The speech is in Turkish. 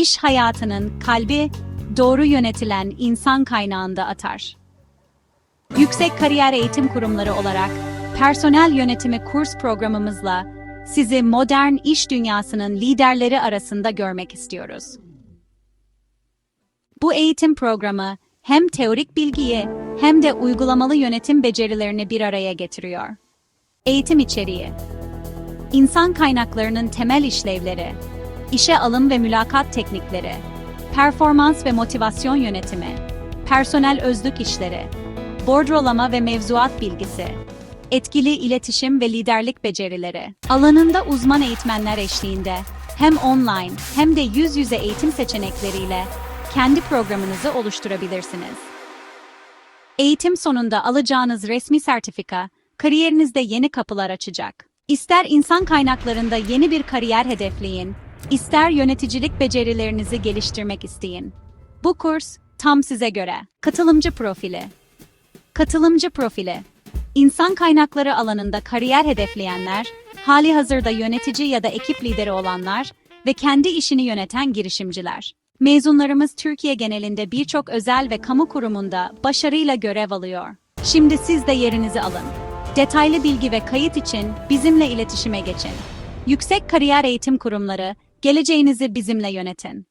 iş hayatının kalbi doğru yönetilen insan kaynağında atar. Yüksek Kariyer Eğitim Kurumları olarak personel yönetimi kurs programımızla sizi modern iş dünyasının liderleri arasında görmek istiyoruz. Bu eğitim programı hem teorik bilgiyi hem de uygulamalı yönetim becerilerini bir araya getiriyor. Eğitim içeriği İnsan kaynaklarının temel işlevleri, işe alım ve mülakat teknikleri, performans ve motivasyon yönetimi, personel özlük işleri, bordrolama ve mevzuat bilgisi, etkili iletişim ve liderlik becerileri, alanında uzman eğitmenler eşliğinde hem online hem de yüz yüze eğitim seçenekleriyle kendi programınızı oluşturabilirsiniz. Eğitim sonunda alacağınız resmi sertifika, kariyerinizde yeni kapılar açacak. İster insan kaynaklarında yeni bir kariyer hedefleyin, ister yöneticilik becerilerinizi geliştirmek isteyin. Bu kurs tam size göre. Katılımcı profili. Katılımcı profili. İnsan kaynakları alanında kariyer hedefleyenler, hali hazırda yönetici ya da ekip lideri olanlar ve kendi işini yöneten girişimciler. Mezunlarımız Türkiye genelinde birçok özel ve kamu kurumunda başarıyla görev alıyor. Şimdi siz de yerinizi alın. Detaylı bilgi ve kayıt için bizimle iletişime geçin. Yüksek Kariyer Eğitim Kurumları, geleceğinizi bizimle yönetin.